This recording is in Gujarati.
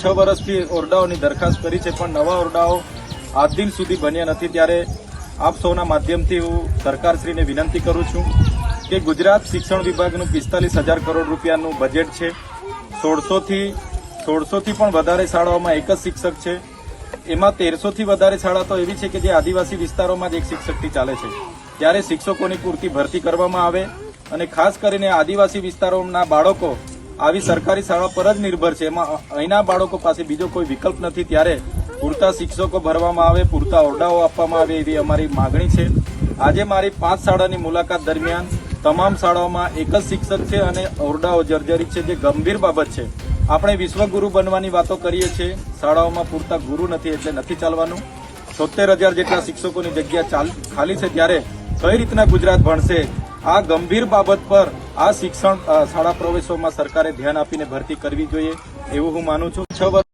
છ વર્ષથી ઓરડાઓની દરખાસ્ત કરી છે, પણ નવા ઓરડાઓ આજ દિન સુધી બન્યા નથી. ત્યારે આપ સૌના માધ્યમથી હું સરકારશ્રીને વિનંતી કરું છું કે ગુજરાત શિક્ષણ વિભાગનું પિસ્તાલીસ હજાર કરોડ રૂપિયાનું બજેટ છે. સોળસોથી સોળસોથી પણ વધારે શાળાઓમાં એક જ શિક્ષક છે. એમાં તેરસોથી વધારે શાળા તો એવી છે કે જે આદિવાસી વિસ્તારોમાં જ એક શિક્ષકથી ચાલે છે. ત્યારે શિક્ષકોની પૂરતી ભરતી કરવામાં આવે અને ખાસ કરીને આદિવાસી વિસ્તારોના બાળકો આવી સરકારી શાળા પર જ નિર્ભર છે. એમાં અહીંના બાળકો પાસે બીજો કોઈ વિકલ્પ નથી. ત્યારે પૂરતા શિક્ષકો ભરવામાં આવે, પૂરતા ઓરડાઓ આપવામાં આવે એવી અમારી માગણી છે. આજે મારી પાંચ શાળાની મુલાકાત દરમિયાન તમામ શાળાઓમાં એક જ શિક્ષક છે અને ઓરડાઓ જર્જરિત છે, જે ગંભીર બાબત છે. આપણે વિશ્વગુરુ બનવાની વાતો કરીએ છીએ. શાળાઓમાં પૂરતા ગુરુ નથી એટલે નથી ચાલવાનું. સોતેર હજાર જેટલા શિક્ષકોની જગ્યા ખાલી છે. ત્યારે કઈ રીતના ગુજરાત ભણશે? આ ગંભીર બાબત પર આ શિક્ષણ શાળા પ્રવેશોમાં સરકારે ધ્યાન આપીને ભરતી કરવી જોઈએ, એવું હું માનું છું. છ વર્ષ